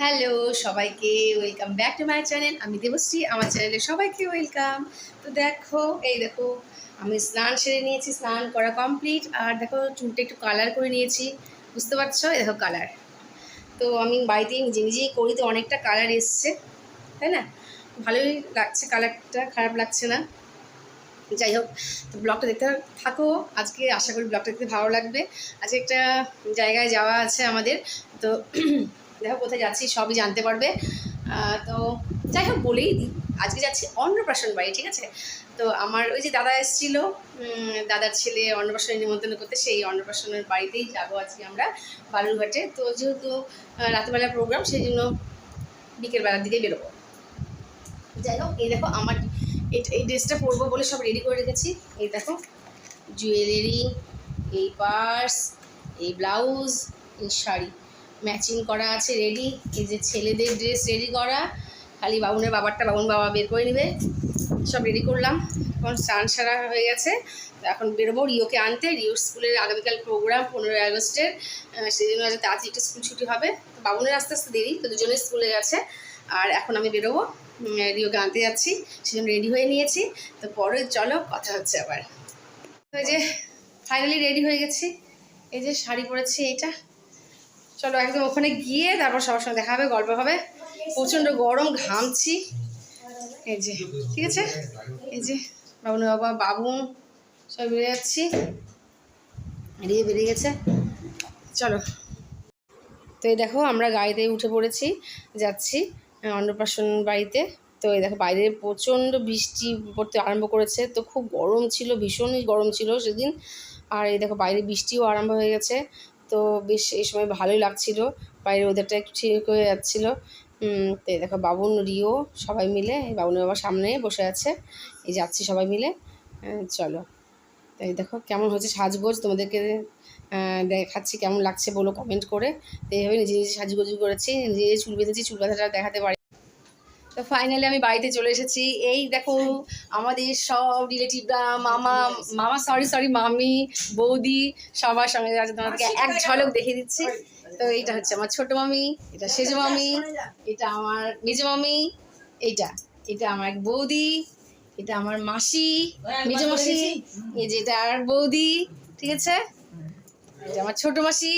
Hello, সবাইকে welcome back to my channel. আমি দেবশ্রী, আমার চ্যানেলে সবাইকে ওয়েলকাম। তো দেখো, এই দেখো, আমি স্নান সেরে নিয়েছি, স্নান করা কমপ্লিট। আর দেখো, চুলটা একটু কালার করে নিয়েছি, বুঝতে পারছ? দেখো কালার তো আমি বাড়িতেই নিজে নিজেই করি, তো অনেকটা কালার এসছে, তাই না? ভালোই লাগছে কালারটা খারাপ লাগছে না। যাই হোক, তো ব্লগটা দেখতে থাকো। আজকে আশা করি ব্লগটা দেখতে ভালো লাগবে। আজকে একটা জায়গায় যাওয়া আছে আমাদের, তো দেখো কোথায় যাচ্ছি সবই জানতে পারবে। তো যাই হোক বলেই দিই। আজকে যাচ্ছি অন্নপ্রাশন বাড়ি ঠিক আছে? তো আমার ওই যে দাদা এসেছিল দাদার ছেলে অন্নপ্রাশনে নিমন্ত্রণ করতে সেই অন্নপ্রাশনের বাড়িতেই যাব আজকে আমরা বালুরঘাটে। তো যেহেতু আহ, রাতেরবেলা প্রোগ্রাম সেই জন্য বিকেলবেলার দিকে বেরোবো। যাই হোক এই দেখো আমার এই ড্রেসটা পরবো বলে সব রেডি করে রেখেছি। এই দেখো জুয়েলারি এই পার্স এই ব্লাউজ এই শাড়ি। ম্যাচিং করা আছে রেডি এই যে ছেলেদের ড্রেস রেডি করা। খালি বাবুনের বাবারটা বাবুন বাবা বের করে নেবে। সব রেডি করলাম। এখন স্নান সারা হয়ে গেছে। এখন বেরোবো রিওকে আনতে। রিওর স্কুলের আগামীকাল প্রোগ্রাম পনেরোই আগস্টের। সেই জন্য আজ তাড়াতাড়ি একটু স্কুল ছুটি হবে। বাবুনের আস্তে আস্তে দেরি, তো দুজনে স্কুলে গেছে। আর এখন আমি বেরোবো। রিওকে আনতে যাচ্ছি। সেজন্য রেডি হয়ে নিয়েছি। তো পরে চলো কথা হচ্ছে আবার। তো যে ফাইনালি রেডি হয়ে গেছি। এই যে শাড়ি পরেছি, এইটা। চলো একদম ওখানে গিয়ে তারপর সবার সঙ্গে দেখা হবে, গল্প হবে। প্রচণ্ড গরম, ঘামছি। এই যে, ঠিক আছে? এই যে, বাবুন বাবা, বাবু সব বেরিয়ে যাচ্ছি। বেরিয়ে বেরিয়ে গেছে। চলো। তো এই দেখো, আমরা গাড়িতে উঠে পড়েছি, যাচ্ছি অন্নপ্রাশন বাড়িতে। তো এই দেখো, বাইরে প্রচণ্ড বৃষ্টি পড়তে আরম্ভ করেছে। তো খুব গরম ছিল, ভীষণই গরম ছিল সেদিন। আর এই দেখো, বাইরে বৃষ্টিও আরম্ভ হয়ে গেছে। তো বেশ এই সময় ভালোই লাগছিল। বাইরে ওদেরটা একটু ঠিক হয়ে যাচ্ছিল। তো দেখো বাবুন রিও সবাই মিলে বাবুনের বাবা সামনে বসে আছে। এই যাচ্ছি সবাই মিলে। আহ, চলো। তো এই দেখো কেমন হচ্ছে সাজগোজ তোমাদেরকে দেখাচ্ছি কেমন লাগছে বলো কমেন্ট করে। তো এইভাবে নিজে নিজে সাজগোজ করেছি নিজে চুল বেঁধেছি চুল বাঁধাটা দেখাতে পারি তো ফাইনালি আমি বাড়িতে চলে এসেছি। এই দেখো আমাদের সব রিলেটিভরা মামা মামা সরি সরি মামি বৌদি সবার সঙ্গে আছে তোমাদেরকে এক ঝলক দেখে দিচ্ছি। তো এইটা হচ্ছে আমার ছোট মামি এটা সেজ মামি এটা আমার মেজ মামি এইটা এটা আমার এক বৌদি এটা আমার মাসি মেজ মাসি এই যে এটা আর বৌদি ঠিক আছে? এটা আমার ছোট মাসি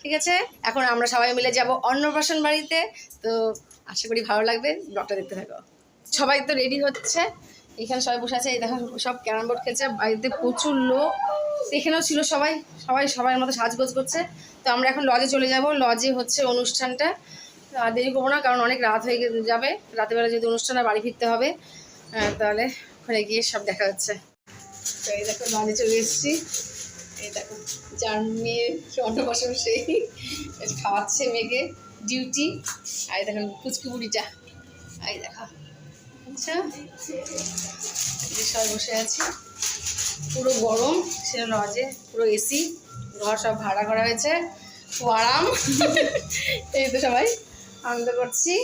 ঠিক আছে? এখন আমরা সবাই মিলে যাব অন্নপ্রাশন বাড়িতে। তো আশা করি ভালো লাগবে, ব্লগটা দেখতে থাকো। সবাই তো রেডি হচ্ছে। এখানে সবাই বসে আছে, এই দেখো সব ক্যারাম বোর্ড খেলছে, বাড়িতে প্রচুর লোক। এখানেও ছিল সবাই সবাই সবার মতো সাজগোজ করছে। তো আমরা এখন লজে চলে যাব। লজে হচ্ছে অনুষ্ঠানটা। আর দেরি করব না, কারণ অনেক রাত হয়ে যাবে। রাতেরবেলা যদি অনুষ্ঠান বাড়ি ফিরতে হবে। তাহলে ওখানে গিয়ে সব দেখা হচ্ছে। তো এই দেখো লজে চলে এসেছি। এই দেখো, যার মেয়ে অন্নপ্রাশন সেই। এই খাওয়াচ্ছে মেয়েকে। ডিউটি। আর এই দেখো কুচকি বুড়িটা। এই দেখো। আচ্ছা সবাই বসে আছি। পুরো গরম সে লজে পুরো এসি, ঘর সব ভাড়া করা হয়েছে। খুব আরাম। এই তো সবাই আনন্দ করছি।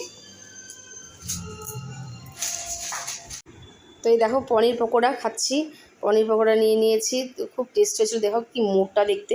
তো এই দেখো, পনির পকোড়া খাচ্ছি। পনির পকোড়া নিয়ে নিয়েছি। খুব টেস্ট হয়েছিল। দেখো কি মোটা দেখতে।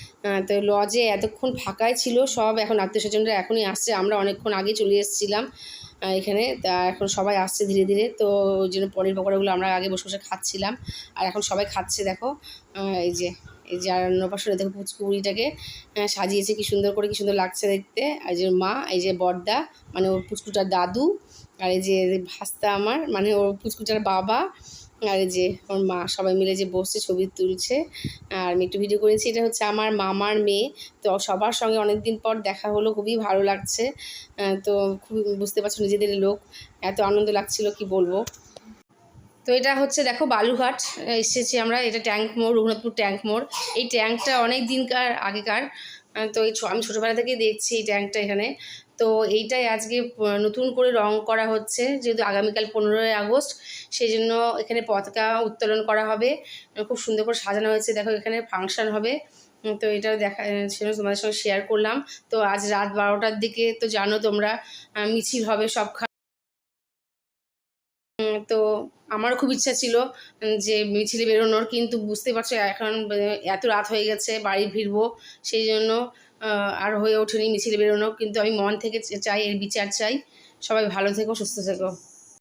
তো লজে এতক্ষণ ফাঁকাই ছিল, সব এখন আত্মীয় স্বজনরা এখনই আসছে। আমরা অনেকক্ষণ আগে চলে এসেছিলাম এখানে। তা এখন সবাই আসছে ধীরে ধীরে। তো ওই জন্য পনির পকোড়াগুলো আমরা আগে বসে বসে খাচ্ছিলাম। আর এখন সবাই খাচ্ছে, দেখো। এই যে এই যে আর অন্নপ্রাশনে দেখো পুচকুড়িটাকে সাজিয়েছে কি সুন্দর করে, কি সুন্দর লাগছে দেখতে। আর যে মা, এই যে বর্দা মানে ওর পুচকুটার দাদু, আর এই যে ভাস্তা আমার মানে ওর পুচকুটার বাবা আর যে ওর মা, সবাই মিলে যে বসছে, ছবি তুলছে। আর আমি একটু ভিডিও করেছি, এটা হচ্ছে আমার মামার মেয়ে। তো সবার সঙ্গে অনেক দিন পর দেখা হলো, খুবই ভালো লাগছে। তো খুবই বুঝতে পারছ নিজেদের লোক। এত আনন্দ লাগছিল, কি বলব? তো এটা হচ্ছে, দেখো বালুঘাট এসেছি আমরা, এটা ট্যাঙ্ক মোড়, রঘুনাথপুর ট্যাঙ্ক মোড়। এই ট্যাঙ্কটা অনেক দিনকার আগেকার। তো এই আমি ছোটোবেলা থেকেই দেখছি এই ট্যাঙ্কটা এখানে। তো এইটাই আজকে নতুন করে রং করা হচ্ছে, যেহেতু আগামীকাল পনেরোই আগস্ট সেই জন্য এখানে পতাকা উত্তোলন করা হবে। খুব সুন্দর করে সাজানো হয়েছে, দেখো এখানে ফাংশন হবে। তো এটা দেখা ছিল তোমাদের সঙ্গে শেয়ার করলাম। তো আজ রাত বারোটার দিকে, তো জানো তোমরা মিছিল হবে সব তো আমারও খুব ইচ্ছা ছিল যে মিছিলে বেরোনোর, কিন্তু বুঝতে পারছ এখন, এত রাত হয়ে গেছে, বাড়ি ফিরবো, সেই জন্য আর হয়ে ওঠেনি, মিছিল বেরোনো। কিন্তু আমি মন থেকে চাই এর বিচার চাই। সবাই ভালো থেকো, সুস্থ থেকো।